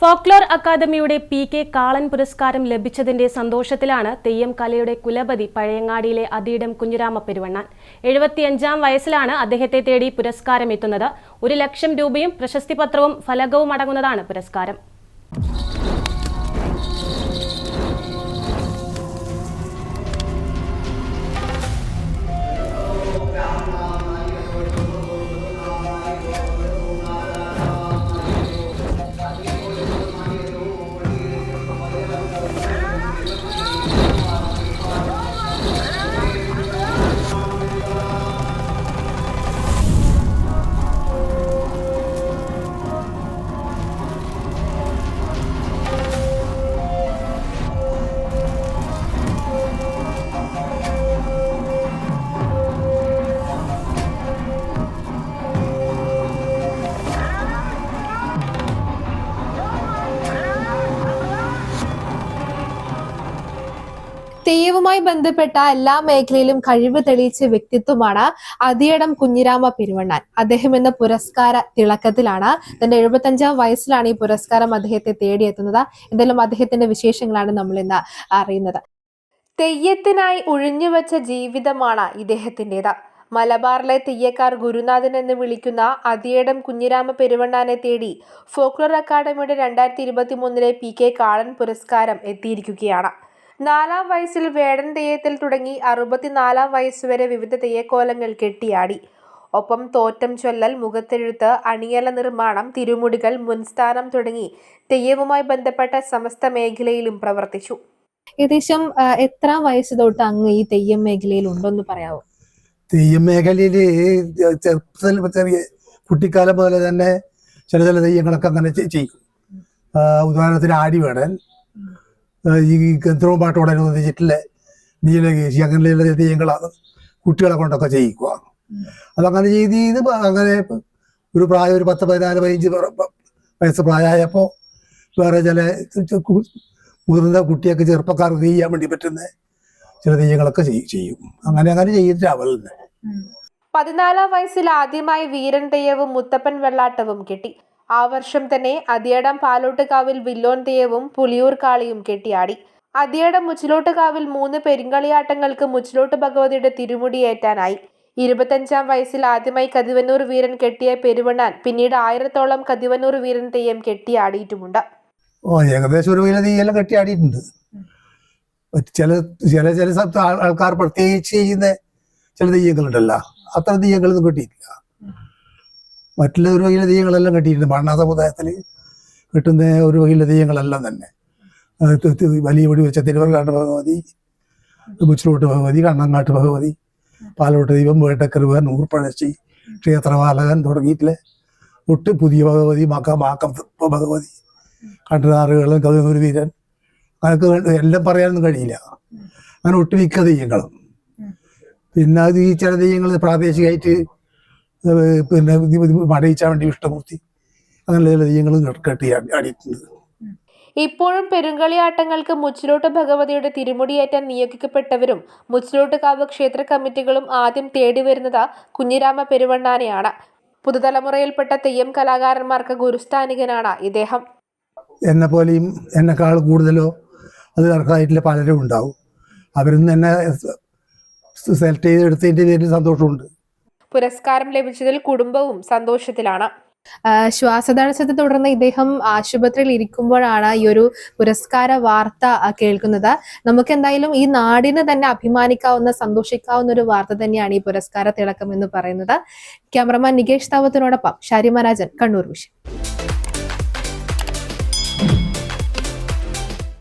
Folklore അക്കാദമിയുടെ P K കാളൻ പുരസ്കാരം ലഭിച്ചതിന്റെ സന്തോഷത്തിലാണ് തെയ്യം കലയുടെ കുലപതി പഴയങ്ങാടിയിലെ അതീടം കുഞ്ഞുരാമ പെരുവണ്ണാൻ. എഴുപത്തിയഞ്ചാം വയസ്സിലാണ് അദ്ദേഹത്തെ തേടി പുരസ്കാരം എത്തുന്നത് ഒരു ലക്ഷം രൂപയും പ്രശസ്തിപത്രവും ഫലകവും അടങ്ങുന്നതാണ് പുരസ്കാരം. തെയ്യവുമായി ബന്ധപ്പെട്ട എല്ലാ മേഖലയിലും കഴിവ് തെളിയിച്ച വ്യക്തിത്വമാണ് അതിയടം കുഞ്ഞിരാമ പെരുവണ്ണാൻ. അദ്ദേഹം എന്ന പുരസ്കാര തിളക്കത്തിലാണ് തന്റെ എഴുപത്തഞ്ചാം വയസ്സിലാണ് ഈ പുരസ്കാരം അദ്ദേഹത്തെ തേടിയെത്തുന്നത്. എന്തായാലും അദ്ദേഹത്തിന്റെ വിശേഷങ്ങളാണ് നമ്മൾ ഇന്ന് അറിയുന്നത്. തെയ്യത്തിനായി ഒഴിഞ്ഞുവെച്ച ജീവിതമാണ് ഇദ്ദേഹത്തിന്റെത് മലബാറിലെ തെയ്യക്കാർ ഗുരുനാഥൻ എന്ന് വിളിക്കുന്ന അതിയടം കുഞ്ഞിരാമ പെരുവണ്ണാനെ തേടി ഫോക്ലോർ അക്കാദമിയുടെ രണ്ടായിരത്തി ഇരുപത്തി മൂന്നിലെ പി കെ കാളൻ പുരസ്കാരം എത്തിയിരിക്കുകയാണ്. നാലാം വയസ്സിൽ വേടൻ തെയ്യത്തിൽ തുടങ്ങി അറുപത്തിനാലാം വയസ്സുവരെ വിവിധ തെയ്യക്കോലങ്ങൾ കെട്ടിയാടി. ഒപ്പം തോറ്റം ചൊല്ലൽ മുഖത്തെഴുത്ത് അണിയല നിർമ്മാണം തിരുമുടികൾ മുൻസ്ഥാനം തുടങ്ങി തെയ്യവുമായി ബന്ധപ്പെട്ട സമസ്ത മേഖലയിലും പ്രവർത്തിച്ചു. ഏകദേശം എത്ര വയസ്സ് തൊട്ട് അങ്ങ് ഈ തെയ്യം മേഖലയിൽ ഉണ്ടോന്ന് പറയാവോ? തെയ്യം മേഖലയിൽ ചെറുപ്പത്തിൽ കുട്ടിക്കാലം പോലെ തന്നെ ചില ചില തെയ്യങ്ങളൊക്കെ അങ്ങനെ ചെയ്യും. ഉദാഹരണത്തിന് ആടിവേടൻ ഈ ഗന്ധർവ പാട്ടോടനുബന്ധിച്ചിട്ടുള്ള നീലകേശി അങ്ങനെയുള്ള തെയ്യങ്ങളാണ് കുട്ടികളെ കൊണ്ടൊക്കെ ചെയ്യിക്കുക. അതങ്ങനെ ചെയ്ത് ചെയ്ത് അങ്ങനെ ഒരു പ്രായം ഒരു പത്ത് പതിനാല് പതിനഞ്ച് വയസ്സ് പ്രായമായപ്പോൾ വേറെ ചില മുതിർന്ന കുട്ടിയൊക്കെ ചെറുപ്പക്കാർക്ക് ചെയ്യാൻ വേണ്ടി പറ്റുന്ന ചില തെയ്യങ്ങളൊക്കെ ചെയ്യും. അങ്ങനെ അങ്ങനെ ചെയ്തിട്ട് അവളുണ്ട് പതിനാലാം വയസ്സിൽ ആദ്യമായി വീരൻ തെയ്യവും മുത്തപ്പൻ വെള്ളാട്ടവും കെട്ടി. ആ വർഷം തന്നെ അതിയടം പാലോട്ടുകാവിൽ പുലിയൂർ കാളിയും കെട്ടിയാടി. അതിയടം മുച്ചിലോട്ടുകാവിൽ മൂന്ന് പെരിങ്കളിയാട്ടങ്ങൾക്ക് മുച്ചിലോട്ട് ഭഗവതിയുടെ തിരുമുടി തിരുമുടിയേറ്റാനായി. ഇരുപത്തഞ്ചാം വയസ്സിൽ ആദ്യമായി കതിവന്നൂർ വീരൻ കെട്ടിയ പെരുവണ്ണാൻ പിന്നീട് ആയിരത്തോളം കതിവന്നൂർ വീരൻ തെയ്യം കെട്ടിയാടിയിട്ടുമുണ്ട്. ഓ ഏകദേശം ഒരു വില തീയെല്ലാം കെട്ടിയാടിയിട്ടുണ്ട്. ചില ചില ചില ആൾക്കാർ പ്രത്യേകിച്ച് ചെയ്യുന്ന ചില തെയ്യങ്ങളുണ്ടല്ലോ. അത്ര തെയ്യങ്ങളൊന്നും കെട്ടിയിട്ടില്ല. മറ്റുള്ള ഒരു വകയിലെ തെയ്യങ്ങളെല്ലാം കെട്ടിയിട്ടുണ്ട്. ഭരണ സമുദായത്തിൽ കിട്ടുന്ന ഒരു വകയിലെ തന്നെ. വലിയ വെടി വെച്ച തിരുവരങ്ങാട്ട് ഭഗവതി മുച്ചിലോട്ട് ഭഗവതി കണ്ണങ്ങാട്ട് ഭഗവതി പാലോട്ട് ദൈവം വേട്ടക്കരുവൻ ഊർപ്പഴച്ചി ക്ഷേത്രപാലകൻ തുടങ്ങിയിട്ടുള്ള ഒട്ട് പുതിയ ഭഗവതി മക്ക മാക്കം ഭഗവതി കണ്ടനാറുകളും കവിയൂർ വീരൻ. അങ്ങനൊക്കെ എല്ലാം പറയാനൊന്നും കഴിയില്ല. അങ്ങനെ ഒട്ടുമിക്ക തെയ്യങ്ങളും പിന്നെ അത് ഈ ചില തെയ്യങ്ങൾ പ്രാദേശികമായിട്ട് പിന്നെ മടയിച്ചാൽ വേണ്ടി ഇഷ്ടമൂർത്തി അങ്ങനെ ചില തെയ്യങ്ങളും കെട്ടി ആടി- ആടിയിട്ടുണ്ട്. ഇപ്പോഴും പെരുങ്കളിയാട്ടങ്ങൾക്ക് മുച്ചിലോട്ട് ഭഗവതിയുടെ തിരുമുടിയേറ്റാൻ നിയോഗിക്കപ്പെട്ടവരും മുച്ചിലോട്ടുകാവ് ക്ഷേത്ര കമ്മിറ്റികളും ആദ്യം തേടിവരുന്നത് കുഞ്ഞിരാമ പെരുവണ്ണാനെയാണ്. പുതുതലമുറയിൽപ്പെട്ട തെയ്യം കലാകാരന്മാർക്ക് ഗുരുസ്ഥാനികനാണ് ഇദ്ദേഹം. എന്നെ പോലെയും എന്നെക്കാൾ കൂടുതലോ അത് കണക്കായിട്ടുള്ള പലരും ഉണ്ടാവും. അവരൊന്നും എന്നെ സെലക്ട് ചെയ്തെടുത്തതിന്റെ പേരിൽ സന്തോഷമുണ്ട്. പുരസ്കാരം ലഭിച്ചതിൽ കുടുംബവും സന്തോഷത്തിലാണ്. ശ്വാസതടസ്സത്തെ തുടർന്ന് ഇദ്ദേഹം ആശുപത്രിയിൽ ഇരിക്കുമ്പോഴാണ് ഈ ഒരു പുരസ്കാര വാർത്ത കേൾക്കുന്നത്. നമുക്ക് എന്തായാലും ഈ നാടിന് തന്നെ അഭിമാനിക്കാവുന്ന സന്തോഷിക്കാവുന്ന ഒരു വാർത്ത തന്നെയാണ് ഈ പുരസ്കാര തിളക്കം എന്ന് പറയുന്നത്. ക്യാമറമാൻ നികേഷ് താവത്തിനോടൊപ്പം ഷാരിമരാജൻ കണ്ണൂർ വിഷൻ.